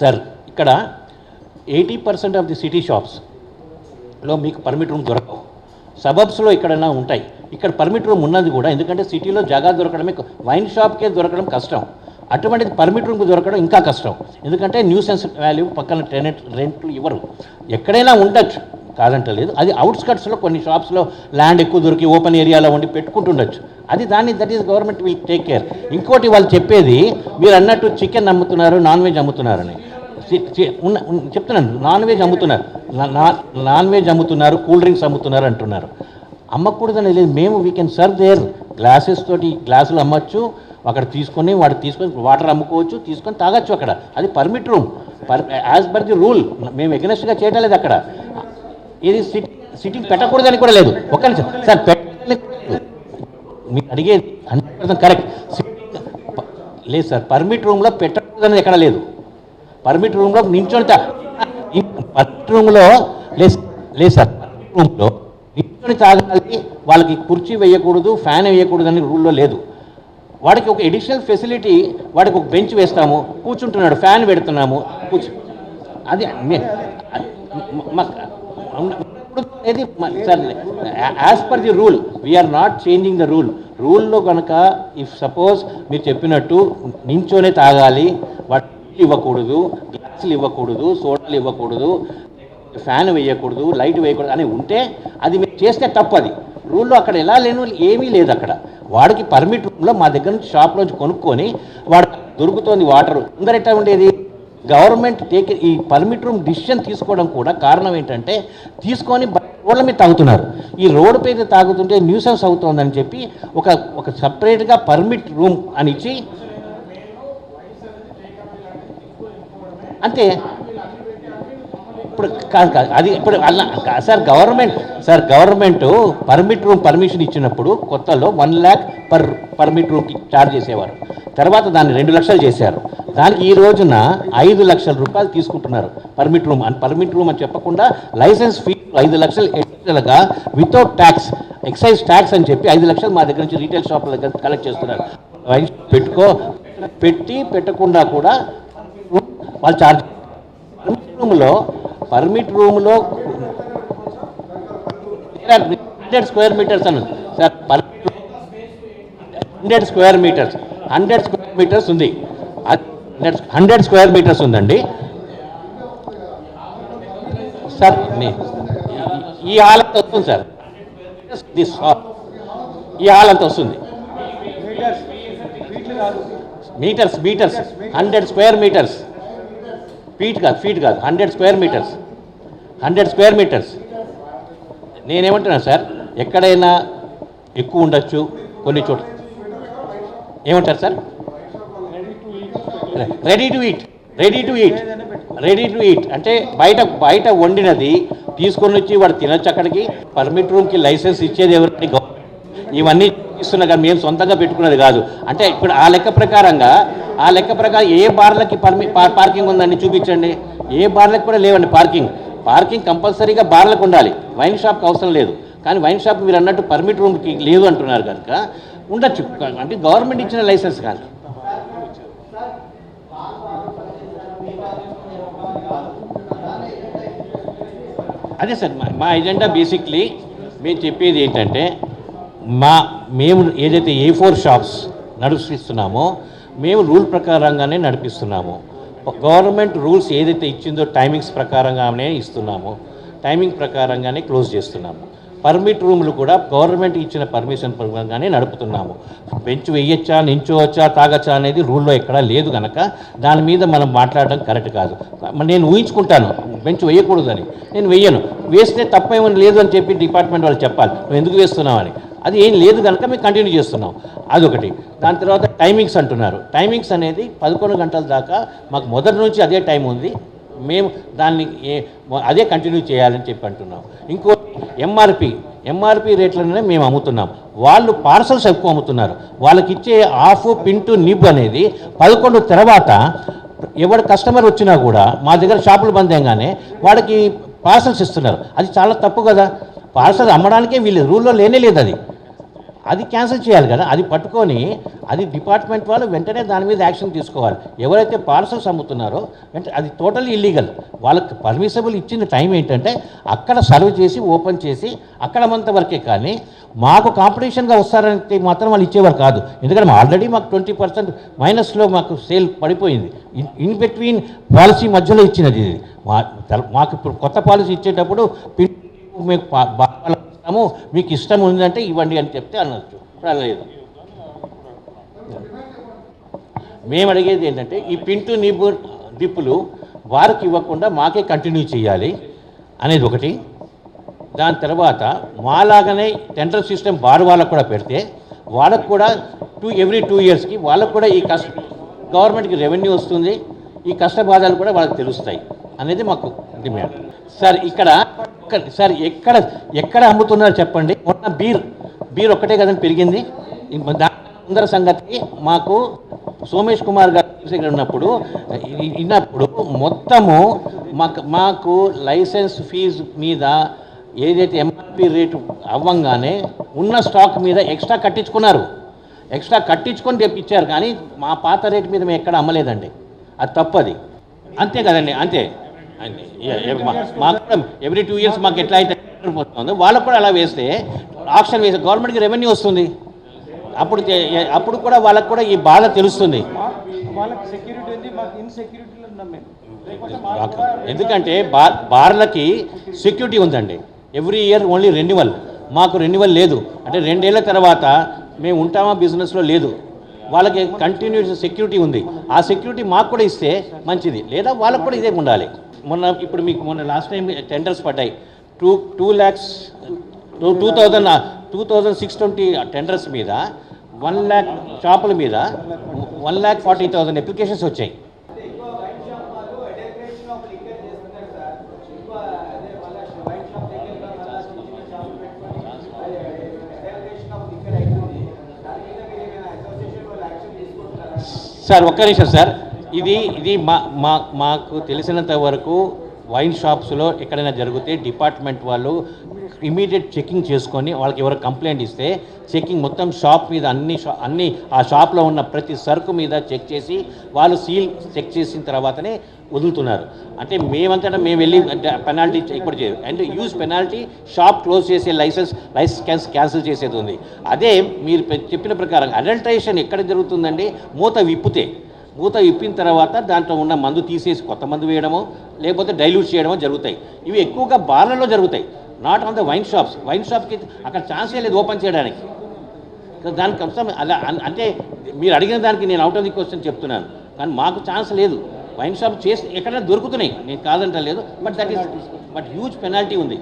Sir ఇక్కడ eighty percent of the city షాప్స్లో మీకు పర్మిట్ రూమ్ దొరకవు. సబబ్స్లో ఎక్కడైనా ఉంటాయి. ఇక్కడ పర్మిట్ రూమ్ ఉన్నది కూడా ఎందుకంటే సిటీలో జాగా దొరకడమే వైన్ షాప్కే దొరకడం కష్టం. అటువంటిది పర్మిట్ రూమ్కి దొరకడం ఇంకా కష్టం. ఎందుకంటే న్యూసెన్స్ వాల్యూ పక్కన టెనెంట్ రెంట్లు ఇవ్వరు. ఎక్కడైనా ఉండొచ్చు కాదంటలేదు. అది అవుట్స్కట్స్లో కొన్ని షాప్స్లో ల్యాండ్ ఎక్కువ దొరికి ఓపెన్ ఏరియాలో ఉండి పెట్టుకుంటుండొచ్చు. అది దాన్ని that is government will take care ఇంకోటి వాళ్ళు చెప్పేది మీరు అన్నట్టు చికెన్ అమ్ముతున్నారు నాన్ వెజ్ అమ్ముతున్నారని. చెప్తున్నాను నాన్ వెజ్ అమ్ముతున్నారు. నా- నాన్ వెజ్ అమ్ముతున్నారు కూల్ డ్రింక్స్ అమ్ముతున్నారు అంటున్నారు. అమ్మకూడదని లేదు మేము we can serve there glasses తోటి గ్లాసులు అమ్మచ్చు అక్కడ తీసుకొని వాడు తీసుకొని వాటర్ అమ్ముకోవచ్చు తీసుకొని తాగొచ్చు అక్కడ. అది permit room per as per the rule మేము ఎగ్నెస్ట్గా చేయడం లేదు అక్కడ. ఇది సిటీ సిటీ పెట్టకూడదని కూడా లేదు. ఒక్క నిమిషం. సార్ పెట్టలేదు. మీరు అడిగేది హండ్రెడ్ పర్సెంట్ కరెక్ట్. లేదు సార్ పర్మిట్ రూమ్లో పెట్టకూడదని ఎక్కడ లేదు. పర్మిట్ రూమ్లో నించొని తా- ఈ పర్మిట్ రూమ్లో లేదు సార్. పర్మిట్ రూమ్లో నించుని తాగాలి వాళ్ళకి కుర్చీ వేయకూడదు ఫ్యాన్ వేయకూడదు అని రూల్లో లేదు. వాడికి ఒక ఎడిషనల్ ఫెసిలిటీ వాడికి ఒక బెంచ్ వేస్తాము కూర్చుంటున్నాడు ఫ్యాన్ పెడుతున్నాము కూర్చు. అది మే- sir as per the rule we are not changing the rule రూల్లో కనుక ఇఫ్ సపోజ్ మీరు చెప్పినట్టు నించోనే తాగాలి ఇవ్వకూడదు గ్లాసులు ఇవ్వకూడదు సోడాలు ఇవ్వకూడదు ఫ్యాన్ వేయకూడదు లైట్ వేయకూడదు అని ఉంటే అది మీరు చేస్తే తప్పది. అది రూల్లో అక్కడ ఎలా లేను ఏమీ లేదు అక్కడ. వాడికి పర్మిట్ రూమ్లో మా దగ్గర నుంచి షాప్లోంచి కొనుక్కొని వాడు దొరుకుతోంది వాటర్. అందరు ఎట్లా ఉండేది? గవర్నమెంట్ టేక్ ఈ పర్మిట్ రూమ్ డిసిషన్ తీసుకోవడం కూడా కారణం ఏంటంటే తీసుకొని రోడ్ల మీద తాగుతున్నారు. ఈ రోడ్డు మీద తాగుతుంటే న్యూసెన్స్ అవుతుందని చెప్పి ఒక ఒక సపరేట్గా పర్మిట్ రూమ్ అని ఇచ్చి అంతే ఇప్పుడు కాదు కాదు అది ఇప్పుడు అలా sir government sir government permit room permission ఇచ్చినప్పుడు కొత్తలో వన్ ల్యాక్ పర్ పర్మిట్ రూమ్కి ఛార్జ్ చేసేవారు. తర్వాత దాన్ని రెండు లక్షలు చేశారు. దానికి ఈ రోజున ఐదు లక్షల రూపాయలు తీసుకుంటున్నారు పర్మిట్ రూమ్. అని పర్మిట్ రూమ్ అని చెప్పకుండా లైసెన్స్ ఫీ ఐదు లక్షలు ఎక్స్ట్రాగా వితౌట్ ట్యాక్స్ ఎక్సైజ్ ట్యాక్స్ అని చెప్పి ఐదు లక్షలు మా దగ్గర నుంచి రీటైల్ షాపుల దగ్గర కలెక్ట్ చేస్తున్నారు. పెట్టుకో పెట్టి పెట్టకుండా కూడా వాళ్ళు చార్జ్ పర్మిట్ రూమ్లో పర్మిట్ రూమ్లో హండ్రెడ్ స్క్వేర్ మీటర్స్ అని ఉంది. Sir permit hundred square metres hundred square metres ఉంది. హండ్రెడ్ హండ్రెడ్ స్క్వేర్ మీటర్స్ ఉందండి. సార్ ఈ- హాల్ అంతా వస్తుంది సార్. దిస్ ఈ హాల్ అంతా వస్తుంది. Metres metres hundred square metres feet కాదు ఫీట్ కాదు. Hundred square metres hundred square metres నేనేమంటున్నాను sir ఎక్కడైనా ఎక్కువ ఉండొచ్చు కొన్ని చోట్ల. ఏమంటారు sir? Ready to eat ready to eat ready to eat అంటే బయట బయట వండినది తీసుకొని వచ్చి వాడు తినొచ్చు అక్కడికి. పర్మిట్ రూమ్కి లైసెన్స్ ఇచ్చేది ఎవరికి ఇవన్నీ ఇస్తున్నా కానీ మేము సొంతంగా పెట్టుకున్నది కాదు. అంటే ఇప్పుడు ఆ లెక్క ప్రకారంగా ఆ లెక్క ప్రకారం ఏ బార్లకి పర్మి పార్కింగ్ ఉందండి చూపించండి. ఏ బార్లకు కూడా లేవండి పార్కింగ్. పార్కింగ్ కంపల్సరీగా బార్లకు ఉండాలి. వైన్ షాప్కి అవసరం లేదు. కానీ వైన్ షాప్ మీరు అన్నట్టు పర్మిట్ రూమ్కి లేదు అంటున్నారు కనుక ఉండొచ్చు. అంటే గవర్నమెంట్ ఇచ్చిన లైసెన్స్ కాదు. అదే సార్ మా- మా ఎజెండా బేసిక్లీ మేము చెప్పేది ఏంటంటే మా మేము ఏదైతే ఏ ఫోర్ షాప్స్ నడిపిస్తున్నామో మేము రూల్ ప్రకారంగానే నడిపిస్తున్నాము. గవర్నమెంట్ రూల్స్ ఏదైతే ఇచ్చిందో టైమింగ్స్ ప్రకారంగానే ఇస్తున్నాము. టైమింగ్ ప్రకారంగానే క్లోజ్ చేస్తున్నాము. పర్మిట్ రూమ్లు కూడా గవర్నమెంట్ ఇచ్చిన పర్మిషన్ ప్రకారంగానే నడుపుతున్నాము. బెంచ్ వేయచ్చా నించోవచ్చా తాగచ్చా అనేది రూల్లో ఎక్కడా లేదు కనుక దాని మీద మనం మాట్లాడడం కరెక్ట్ కాదు. నేను ఊహించుకుంటాను బెంచ్ వేయకూడదని. నేను వేయను. వేస్తే తప్పేమని లేదు అని చెప్పి డిపార్ట్మెంట్ వాళ్ళు చెప్పాలి. నువ్వు ఎందుకు వేస్తున్నావని అది ఏం లేదు కనుక మేము కంటిన్యూ చేస్తున్నాం. అదొకటి. దాని తర్వాత టైమింగ్స్ అంటున్నారు. టైమింగ్స్ అనేది పదకొండు గంటల దాకా మాకు మొదటి నుంచి అదే టైం ఉంది. మేము దాన్ని ఏ- అదే కంటిన్యూ చేయాలని చెప్పి అంటున్నాం. ఇంకో ఎంఆర్పి ఎంఆర్పి రేట్లనే మేము అమ్ముతున్నాం. వాళ్ళు పార్సల్స్ ఎక్కువ అమ్ముతున్నారు. వాళ్ళకి ఇచ్చే ఆఫ్ పింటు నిబ్ అనేది పదకొండు తర్వాత ఎవడు కస్టమర్ వచ్చినా కూడా మా దగ్గర షాపులు బంద్ వాళ్ళకి వాడికి పార్సల్స్ ఇస్తున్నారు. అది చాలా తప్పు కదా. పార్సల్ అమ్మడానికే వీళ్ళు రూల్లో లేనే లేదు అది. అది క్యాన్సిల్ చేయాలి కదా అది పట్టుకొని అది డిపార్ట్మెంట్ వాళ్ళు వెంటనే దాని మీద యాక్షన్ తీసుకోవాలి. ఎవరైతే పార్సల్స్ అమ్ముతున్నారో వెంటనే అది టోటల్ ఇల్లీగల్ వాళ్ళకి పర్మిసబుల్ ఇచ్చిన టైం ఏంటంటే అక్కడ సర్వ్ చేసి ఓపెన్ చేసి అక్కడ అంత వరకే కానీ మాకు కాంపిటీషన్గా వస్తారంటే మాత్రం వాళ్ళు ఇచ్చేవారు కాదు. ఎందుకంటే ఆల్రెడీ మాకు ట్వంటీ పర్సెంట్ మైనస్లో మాకు సేల్ పడిపోయింది. ఇన్- బిట్వీన్ పాలసీ మధ్యలో ఇచ్చినది ఇది. మా మాకు ఇప్పుడు కొత్త పాలసీ ఇచ్చేటప్పుడు పిన్ మీకు పా- ఇస్తాము మీకు ఇష్టం ఉందంటే ఇవ్వండి అని చెప్తే అనొచ్చు. ఇప్పుడు లేదు మేము అడిగేది ఏంటంటే ఈ పింటు నిబ్బు డిప్పులు వారికి ఇవ్వకుండా మాకే కంటిన్యూ చేయాలి అనేది ఒకటి. దాని తర్వాత మాలాగానే టెండర్ సిస్టమ్ బార్ వాళ్ళకు కూడా పెడితే వాళ్ళకు కూడా టూ ఎవ్రీ టూ ఇయర్స్కి వాళ్ళకు కూడా ఈ కష్ట గవర్నమెంట్కి రెవెన్యూ వస్తుంది. ఈ కష్టబాధలు కూడా వాళ్ళకి తెలుస్తాయి అనేది మాకు డిమాండ్. సార్ ఇక్కడ ఒక్క సార్ ఎక్కడ ఎక్కడ అమ్ముతున్నారు చెప్పండి? మొన్న బీర్ బీర్ ఒక్కటే కదండి పెరిగింది. ఇంక సంగతి మాకు సోమేష్ కుమార్ గారు ఇక్కడ ఉన్నప్పుడు ఇ- ఇన్నప్పుడు మొత్తము మాకు మాకు లైసెన్స్ ఫీజు మీద ఏదైతే ఎంఆర్పి రేటు అవ్వంగానే ఉన్న స్టాక్ మీద ఎక్స్ట్రా కట్టించుకున్నారు. ఎక్స్ట్రా కట్టించుకొని తెప్పించారు కానీ మా పాత రేటు మీద మేము ఎక్కడ అమ్మలేదండి. అది తప్పది. అంతే కదండి అంతే. మాకు కూడా ఎవ్రీ టూ ఇయర్స్ మాకు ఎట్లా అయితే పోతుందో వాళ్ళకు కూడా అలా వేస్తే ఆప్షన్ వేస్తే గవర్నమెంట్కి రెవెన్యూ వస్తుంది. అప్పుడు అప్పుడు కూడా వాళ్ళకు కూడా ఈ బాధ తెలుస్తుంది. మా- ఎందుకంటే బార్ బార్లకి సెక్యూరిటీ ఉందండి. ఎవ్రీ ఇయర్ ఓన్లీ రెన్యువల్ మాకు రెన్యువల్ లేదు. అంటే రెండేళ్ళ తర్వాత మేము ఉంటామా బిజినెస్లో లేదు. వాళ్ళకి కంటిన్యూస్ సెక్యూరిటీ ఉంది. ఆ సెక్యూరిటీ మాకు కూడా ఇస్తే మంచిది. లేదా వాళ్ళకు కూడా ఇదే ఉండాలి. మొన్న ఇప్పుడు మీకు మొన్న లాస్ట్ టైం టెండర్స్ పడ్డాయి. Two two lakhs two two thousand two thousand six twenty tenders మీద వన్ ల్యాక్ షాపుల మీద one lakh forty thousand applications వచ్చాయి. సార్ ఒక్క నిమిషం సార్. ఇది ఇది మా మా మాకు తెలిసినంత వరకు వైన్ షాప్స్లో ఎక్కడైనా జరిగితే డిపార్ట్మెంట్ వాళ్ళు ఇమీడియట్ చెకింగ్ చేసుకొని వాళ్ళకి ఎవరు కంప్లైంట్ ఇస్తే చెకింగ్ మొత్తం షాప్ మీద అన్ని షా అన్ని ఆ షాప్లో ఉన్న ప్రతి సరుకు మీద చెక్ చేసి వాళ్ళు సీల్ చెక్ చేసిన తర్వాతనే వదులుతున్నారు. అంటే మేమంతటా మేము వెళ్ళి పెనాల్టీ ఇప్పుడు చేయదు and use penalty shop close చేసే లైసెన్స్ లైసెన్స్ క్యాన్సిల్ చేసేది ఉంది. అదే మీరు చెప్పిన ప్రకారం అడల్ట్రేషన్ ఎక్కడ జరుగుతుందండి? మూత విప్పితే. మూత విప్పిన తర్వాత దాంట్లో ఉన్న మందు తీసేసి కొత్త మందు వేయడమో లేకపోతే డైల్యూట్ చేయడమో జరుగుతాయి. ఇవి ఎక్కువగా బార్లలో జరుగుతాయి. Not on the wine shops wine షాప్కి అక్కడ ఛాన్సే లేదు ఓపెన్ చేయడానికి. దానికి కోసం అలా అంటే మీరు అడిగిన దానికి నేను అవుట్ ఆఫ్ ది క్వశ్చన్ చెప్తున్నాను. కానీ మాకు ఛాన్స్ లేదు. వైన్ షాప్ చేసి ఎక్కడైనా దొరుకుతున్నాయి. నేను కాదంటలేదు. But that is but huge penalty ఉంది.